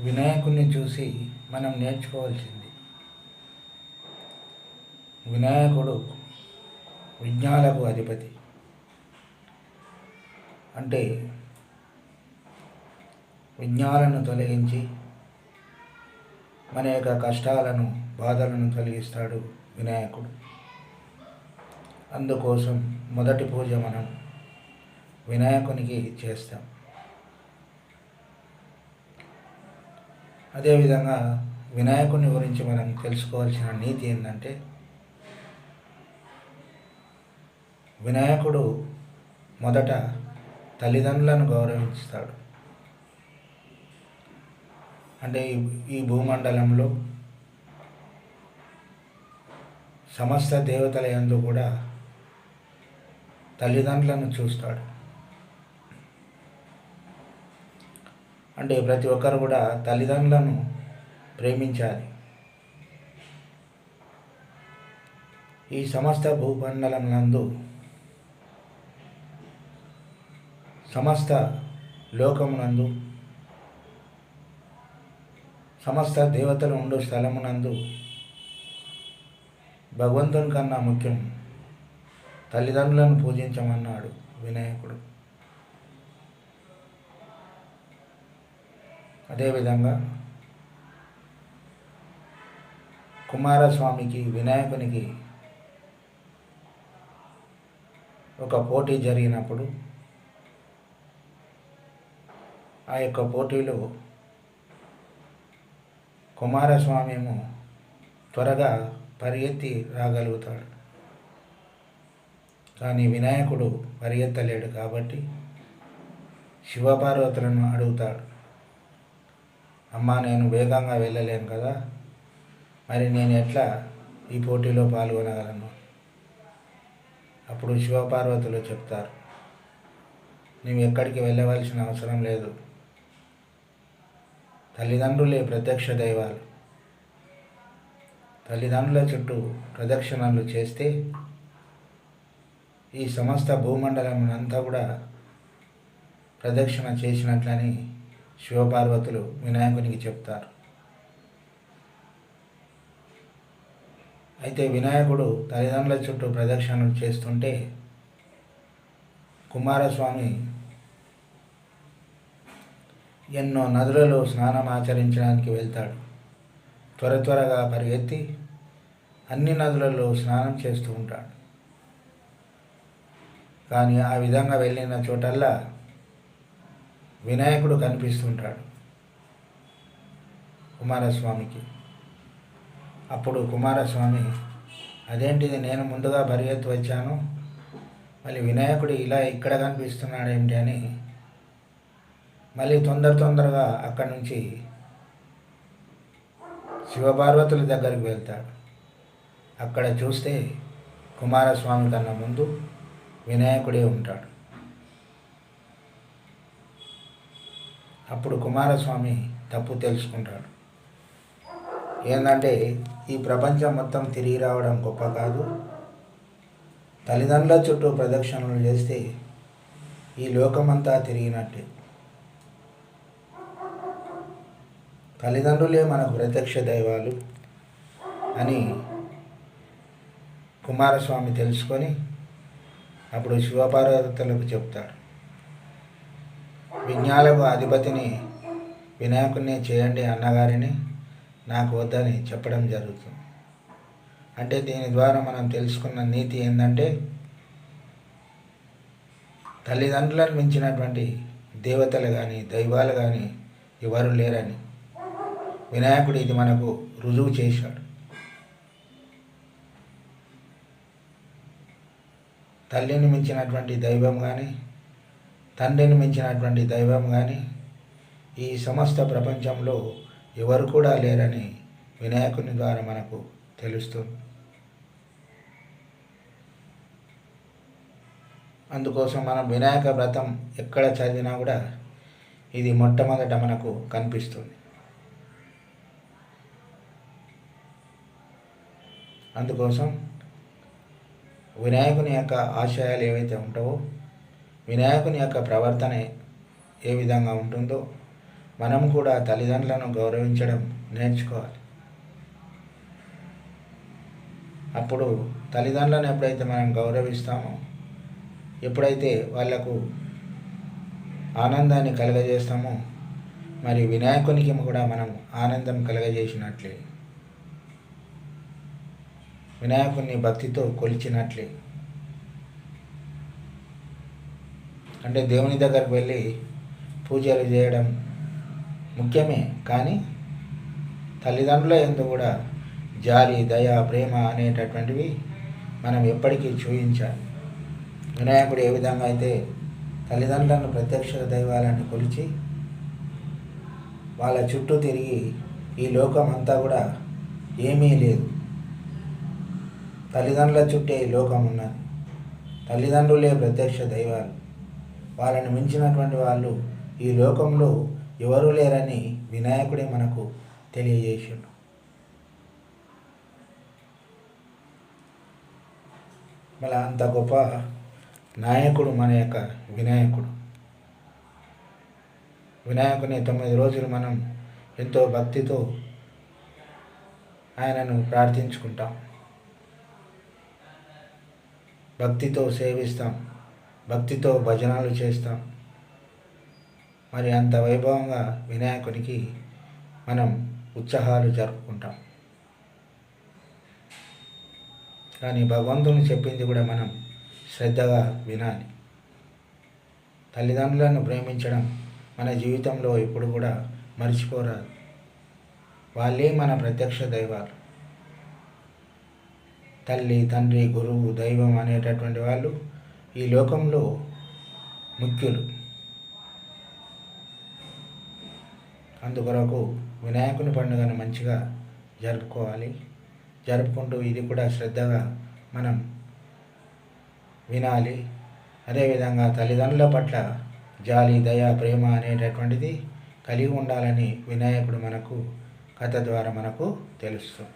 వినాయకుడిని చూసి మనం నేర్చుకోవాల్సింది. వినాయకుడు విజ్ఞాలకు అధిపతి. అంటే విజ్ఞాలను తొలగించి మన యొక్క కష్టాలను బాధలను తొలగిస్తాడు వినాయకుడు. అందుకోసం మొదటి పూజ మనం వినాయకునికి చేస్తాం. అదేవిధంగా వినాయకుని గురించి మనం తెలుసుకోవాల్సిన నీతి ఏంటంటే వినాయకుడు మొదట తల్లిదండ్రులను గౌరవిస్తాడు. అంటే ఈ- ఈ భూమండలంలో సమస్త దేవతల యందు కూడా తల్లిదండ్రులను చూస్తాడు. అంటే ప్రతి ఒక్కరు కూడా తల్లిదండ్రులను ప్రేమించాలి. ఈ సమస్త భూమండలం నందు సమస్త లోకమునందు సమస్త దేవతలు ఉండు స్థలమునందు భగవంతుని కన్నా ముఖ్యం తల్లిదండ్రులను పూజించమన్నాడు వినాయకుడు. అదేవిధంగా కుమారస్వామికి వినాయకునికి ఒక పోటీ జరిగినప్పుడు ఆ యొక్క పోటీలో కుమారస్వామి త్వరగా పరిగెత్తి రాగలుగుతాడు. కానీ వినాయకుడు పరిగెత్తలేడు కాబట్టి శివపార్వతులను అడుగుతాడు. అమ్మా నేను వేగంగా వెళ్ళలేను కదా. మరి నేను ఎట్లా ఈ పోటీలో పాల్గొనగలను? అప్పుడు శివపార్వతులు చెప్తారు నీవు ఎక్కడికి వెళ్ళవలసిన అవసరం లేదు. తల్లిదండ్రులే ప్రత్యక్ష దైవాలు. తల్లిదండ్రుల చుట్టూ ప్రదక్షిణలు చేస్తే ఈ సమస్త భూమండలం అంతా కూడా ప్రదక్షిణ చేసినట్లని శివపార్వతులు వినాయకునికి చెప్తారు. అయితే వినాయకుడు తల్లిదండ్రుల చుట్టూ ప్రదక్షిణలు చేస్తుంటే కుమారస్వామి ఎన్నో నదులలో స్నానం ఆచరించడానికి వెళ్తాడు. త్వర త్వరగా పరిగెత్తి అన్ని నదులలో స్నానం చేస్తూ ఉంటాడు. కానీ ఆ విధంగా వెళ్ళిన చోటల్లా వినాయకుడు కనిపిస్తుంటాడు కుమారస్వామికి. అప్పుడు కుమారస్వామి అదేంటిది నేను ముందుగా పరిగెత్తి వచ్చాను? మళ్ళీ వినాయకుడు ఇలా ఇక్కడ కనిపిస్తున్నాడు ఏమిటి అని మళ్ళీ తొందర తొందరగా అక్కడి నుంచి శివపార్వతుల దగ్గరికి వెళ్తాడు. అక్కడ చూస్తే కుమారస్వామి కన్నా ముందు వినాయకుడే ఉంటాడు. అప్పుడు కుమారస్వామి తప్పు తెలుసుకుంటాడు. ఏంటంటే ఈ ప్రపంచం మొత్తం తిరిగి రావడం గొప్ప కాదు. తల్లిదండ్రుల చుట్టూ ప్రదక్షిణలు చేస్తే ఈ లోకమంతా తిరిగినట్టే. తల్లిదండ్రులే మనకు ప్రత్యక్ష దైవాలు అని కుమారస్వామి తెలుసుకొని అప్పుడు శివపార్వతులకు చెప్తాడు. విజ్ఞాలకు అధిపతిని వినాయకుడిని చేయండి అన్నగారిని నాకు వద్దని చెప్పడం జరుగుతుంది. అంటే దీని ద్వారా మనం తెలుసుకున్న నీతి ఏంటంటే తల్లిదండ్రులను మించినటువంటి దేవతలు కానీ దైవాలు కానీ ఎవరు లేరని. వినాయకుడు ఇది మనకు రుజువు చేశాడు. తల్లిని మించినటువంటి దైవం కానీ తండ్రిని మించినటువంటి దైవం కానీ ఈ సమస్త ప్రపంచంలో ఎవరు కూడా లేరని వినాయకుని ద్వారా మనకు తెలుస్తుంది. అందుకోసం మనం వినాయక వ్రతం ఎక్కడ చదివినా కూడా ఇది మొట్టమొదట మనకు కనిపిస్తుంది. అందుకోసం వినాయకుని యొక్క ఆశయాలు ఏవైతే ఉంటావో వినాయకుని యొక్క ప్రవర్తన ఏ విధంగా ఉంటుందో మనం కూడా తల్లిదండ్రులను గౌరవించడం నేర్చుకోవాలి. అప్పుడు తల్లిదండ్రులను ఎప్పుడైతే మనం గౌరవిస్తామో ఎప్పుడైతే వాళ్ళకు ఆనందాన్ని కలగజేస్తామో మరి వినాయకునికి కూడా మనం ఆనందం కలగజేసినట్లే. వినాయకుని భక్తితో కొలిచినట్లే. అంటే దేవుని దగ్గరకు వెళ్ళి పూజలు చేయడం ముఖ్యమే. కానీ తల్లిదండ్రుల ఎందు కూడా జాలి దయ ప్రేమ అనేటటువంటివి మనం ఎప్పటికీ చూపించాలి వినాయకుడు ఏ విధంగా అయితే తల్లిదండ్రులను ప్రత్యక్ష దైవాలను కొలిచి వాళ్ళ చుట్టూ తిరిగి ఈ లోకం అంతా కూడా ఏమీ లేదు. తల్లిదండ్రుల చుట్టే ఈ లోకం ఉన్నది తల్లిదండ్రులే ప్రత్యక్ష దైవాలు. వాళ్ళని మించినటువంటి వాళ్ళు ఈ లోకంలో ఎవరూ లేరని వినాయకుడే మనకు తెలియజేసిండు. మళ్ళీ అంత గొప్ప నాయకుడు మన యొక్క వినాయకుడు. వినాయకుని తొమ్మిది రోజులు మనం ఎంతో భక్తితో ఆయనను ప్రార్థించుకుంటాం. భక్తితో సేవిస్తాం. భక్తితో భజనలు చేస్తాం. మరి అంత వైభవంగా వినాయకునికి మనం ఉత్సాహాలు జరుపుకుంటాం. కానీ భగవంతుని చెప్పింది కూడా మనం శ్రద్ధగా వినాలి. తల్లిదండ్రులను ప్రేమించడం మన జీవితంలో ఇప్పుడు కూడా మర్చిపోరాదు. వాళ్ళే మన ప్రత్యక్ష దైవాలు. తల్లి తండ్రి గురువు దైవం అనేటటువంటి వాళ్ళు ఈ లోకంలో ముఖ్యులు. అందుకొరకు వినాయకుని పండుగను మంచిగా జరుపుకోవాలి. జరుపుకుంటూ ఇది కూడా శ్రద్ధగా మనం వినాలి. అదేవిధంగా తల్లిదండ్రుల పట్ల జాలి దయ ప్రేమ అనేటటువంటిది కలిగి ఉండాలని వినాయకుడు మనకు కథ ద్వారా మనకు తెలుస్తుంది